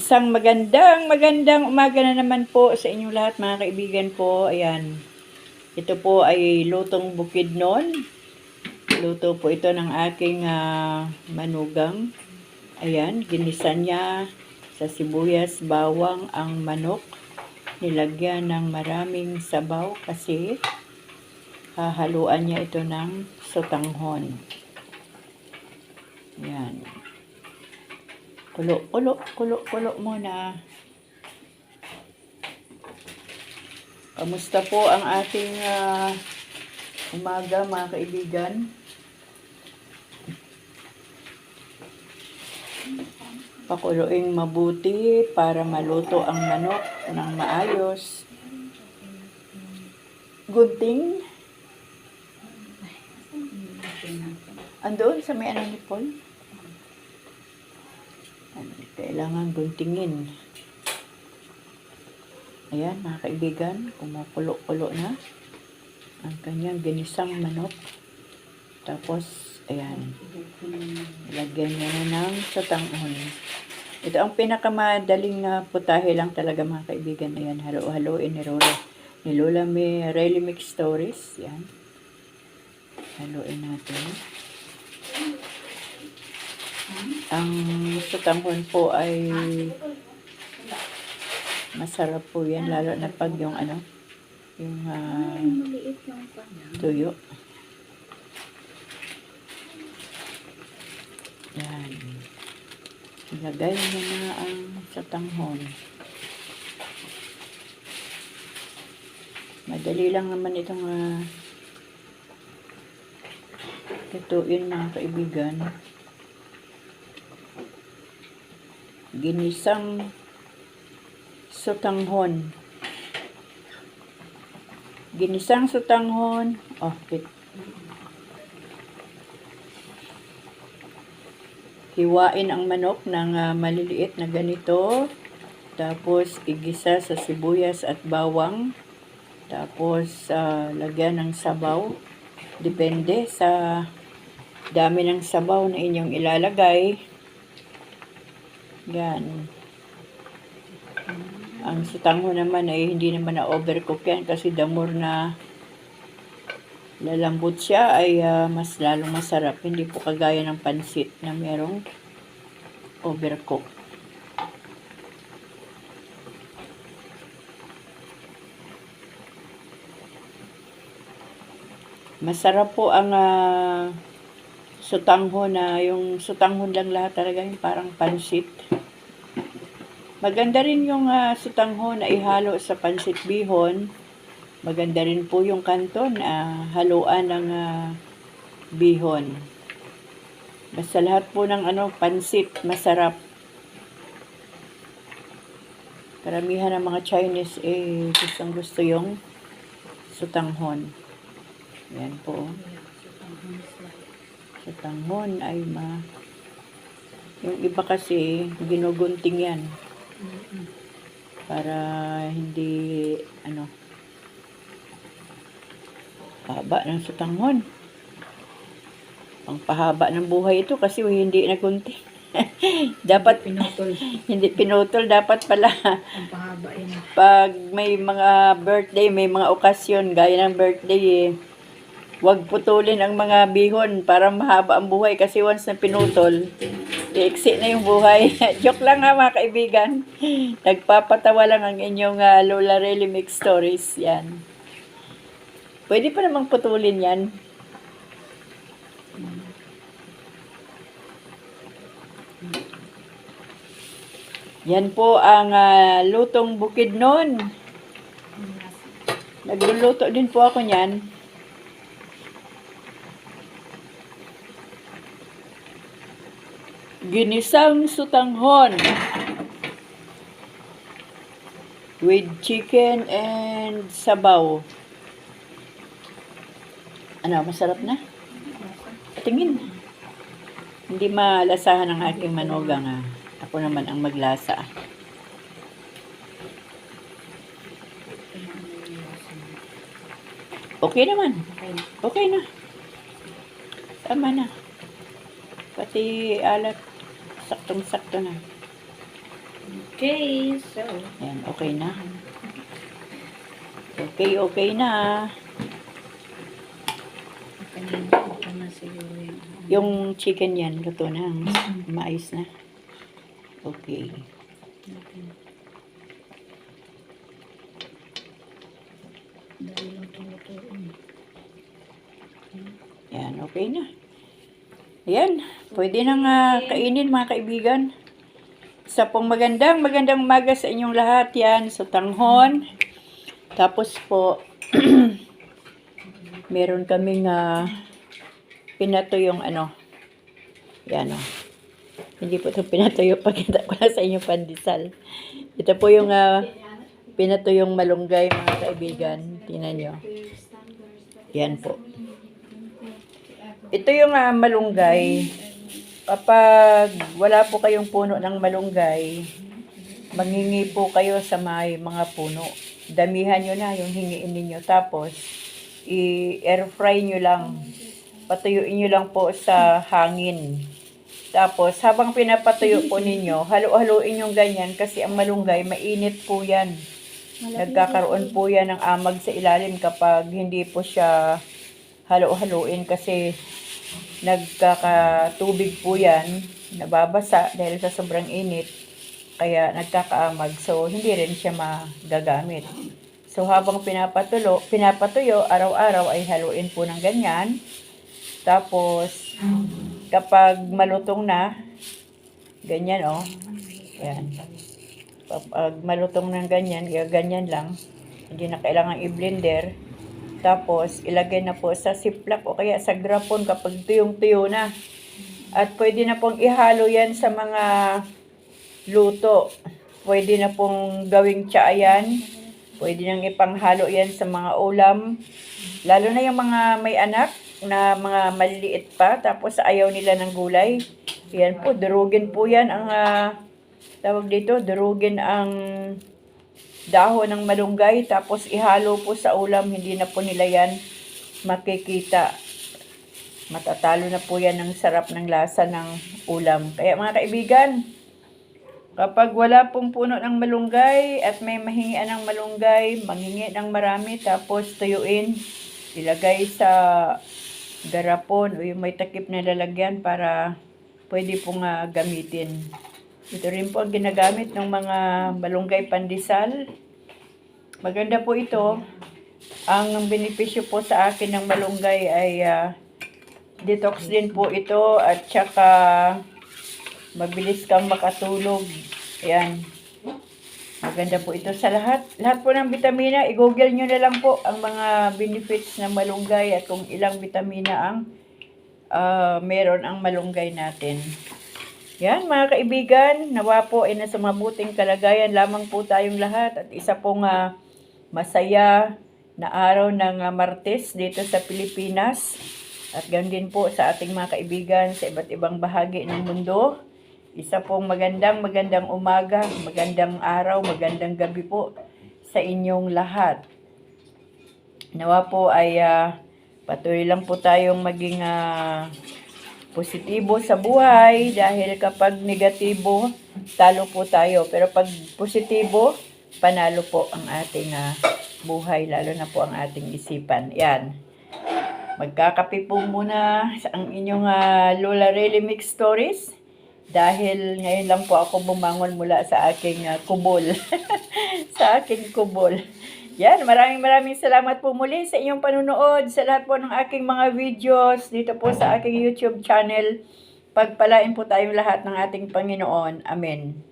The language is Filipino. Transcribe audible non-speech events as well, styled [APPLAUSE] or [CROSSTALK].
Isang magandang, magandang umaga na naman po sa inyong lahat mga kaibigan po. Ayan. Ito po ay lutong bukid noon. Luto po ito ng aking ah, manugang. Ayan, ginisan niya sa sibuyas, bawang ang manok. Nilagyan ng maraming sabaw kasi hahaluan niya ito ng sotanghon. Ayan. Kulo, kulo, kulo, kulo muna. Kamusta po ang ating ah, umaga mga kaibigan? Pakuluing mabuti para maluto ang manok ng maayos. Gunting. Andoon sa may ano ni Paul? Ano, Kailangan guntingin. Ayan, mga kaibigan, kumukulo-kulo na ang kanyang ginisang manok. Tapos, ayan, lagyan niya na ng satangon. Ito ang pinakamadaling na putahe lang talaga mga kaibigan. Ayan, halo-haloin ni. Ni Lola may Mix Stories. Yan. Haluin natin. Ang satangon po ay masarap po yan. Lalo na pag yung ano, yung ah, niya. tuyo. Yan. Ilagay mo na ang satanghon. Madali lang naman itong uh, lutuin mga kaibigan. Ginisang sotanghon. Ginisang sotanghon. Oh, wait. Hiwain ang manok ng ah, maliliit na ganito. Tapos, igisa sa sibuyas at bawang. Tapos, ah, lagyan ng sabaw. Depende sa dami ng sabaw na inyong ilalagay. Yan. Ang sutangho naman ay hindi naman na overcook yan kasi the more na lalambot siya ay ah, mas lalong masarap. Hindi po kagaya ng pansit na merong overcook. Masarap po ang ah, sutangho na yung sutangho lang lahat talaga yung parang pansit. Maganda rin yung ah, sutangho na ihalo sa pansit bihon. Maganda rin po yung kanton na haluan ng ah, bihon. Basta lahat po ng ano, pansit, masarap. Karamihan ng mga Chinese eh gustong gusto yung sutanghon. Yan po. Sutanghon ay ma... Yung iba kasi, ginugunting yan. Para hindi, ano, haba ng sutanghon. Ang pahaba ng buhay ito kasi hindi nagunting. [LAUGHS] dapat Pinutol. [LAUGHS] hindi pinutol dapat pala yun. pag may mga birthday, may mga okasyon gaya ng birthday eh, wag putulin ang mga bihon para mahaba ang buhay kasi once na pinutol, i-exit na yung buhay. [LAUGHS] Joke lang ha mga kaibigan. Nagpapatawa lang ang inyong ah, Lola Really Mix Stories. Yan. Pwede pa namang putulin yan. Yan po ang ah, lutong bukid noon. Nagluluto din po ako niyan. Ginisang sutanghon with chicken and sabaw. Ano, masarap na? Tingin. Hindi malasahan ng aking manugang ah. Ako naman ang maglasa. Okay naman. Okay na. Tama na. Pati alat, saktong-sakto na. Okay, so. Ayan, okay na. Okay, okay na. Yung... Chicken yan, luto na. Mais na. Okay. Yan, okay na. Ayan, pwede nang ah, kainin mga kaibigan. Sa pong magandang, magandang umaga sa inyong lahat yan sa tanghon. Tapos po, [CLEARS THROAT] meron kaming uh, pinatuyong ano. Yan o. Hindi po ito pinatuyo. [LAUGHS] Pakita ko lang sa inyong pandesal. Ito po yung uh, pinatuyong malunggay mga kaibigan. Tingnan nyo. Yan po. Ito yung ah, malunggay. Kapag wala po kayong puno ng malunggay, mangingi po kayo sa may mga puno. Damihan nyo na yung hingiin ninyo. Tapos, i-air fry nyo lang. Patuyuin nyo lang po sa hangin. Tapos, habang pinapatuyo po ninyo, halo-haloin yung ganyan kasi ang malunggay, mainit po yan. Nagkakaroon po yan ng amag sa ilalim kapag hindi po siya halo-haloin kasi nagkakatubig po yan, nababasa dahil sa sobrang init, kaya nagkakaamag. So, hindi rin siya magagamit. So, habang pinapatulo, pinapatuyo, araw-araw ay haluin po ng ganyan. Tapos, kapag malutong na, ganyan oh, yan. Kapag malutong ng ganyan, ganyan lang, hindi na kailangan i-blender. Tapos, ilagay na po sa siplak o kaya sa grapon kapag tuyong-tuyo na. At pwede na pong ihalo yan sa mga luto. Pwede na pong gawing tsa yan. Pwede nang ipanghalo yan sa mga ulam. Lalo na yung mga may anak na mga maliliit pa. Tapos ayaw nila ng gulay. Yan po, durugin po yan ang ah, tawag dito, durugin ang dahon ng malunggay tapos ihalo po sa ulam hindi na po nila yan makikita. Matatalo na po yan ng sarap ng lasa ng ulam. Kaya mga kaibigan kapag wala pong puno ng malunggay at may mahingian ng malunggay manghingi ng marami tapos tuyuin ilagay sa garapon o yung may takip na lalagyan para pwede pong ah, gamitin ito rin po ang ginagamit ng mga malunggay pandesal. Maganda po ito. Ang benepisyo po sa akin ng malunggay ay ah, detox din po ito at saka mabilis kang makatulog. Ayan. Maganda po ito sa lahat. Lahat po ng vitamina, i-google nyo na lang po ang mga benefits ng malunggay at kung ilang vitamina ang ah, meron ang malunggay natin. Yan mga kaibigan, nawa po ay nasa mabuting kalagayan lamang po tayong lahat at isa pong ah, masaya na araw ng ah, Martes dito sa Pilipinas at ganoon po sa ating mga kaibigan sa iba't ibang bahagi ng mundo. Isa pong magandang magandang umaga, magandang araw, magandang gabi po sa inyong lahat. Nawa po ay ah, patuloy lang po tayong maging ah, positibo sa buhay dahil kapag negatibo, talo po tayo. Pero pag positibo, panalo po ang ating ah, buhay, lalo na po ang ating isipan. Yan. Magkakape po muna sa ang inyong ah, Lola Rely Mix Stories dahil ngayon lang po ako bumangon mula sa aking ah, kubol. [LAUGHS] sa aking kubol. Yan, maraming maraming salamat po muli sa inyong panunood, sa lahat po ng aking mga videos dito po sa aking YouTube channel. Pagpalain po tayong lahat ng ating Panginoon. Amen.